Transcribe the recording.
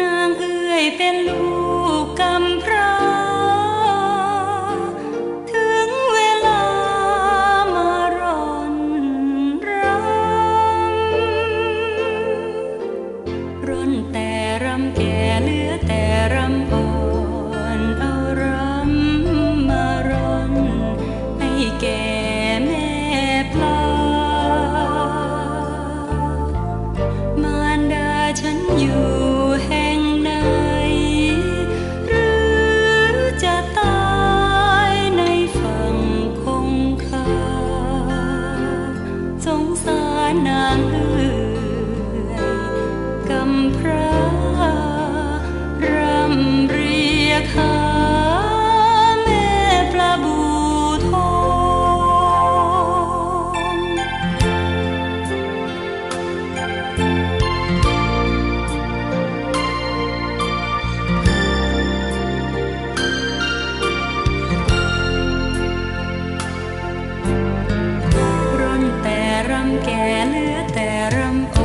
นางเอื้อยเป็นลูกกำพร้า ถึงเวลามารอนรำร่อนแต่รำแก่เหลือแต่รำอ่อนเอารำมารอนให้แก่แม่ปลามารดาฉันอยู่านางเอื่ยกำพระรำเรียกหาแม่ประบูทองร่นแต่รำแก terem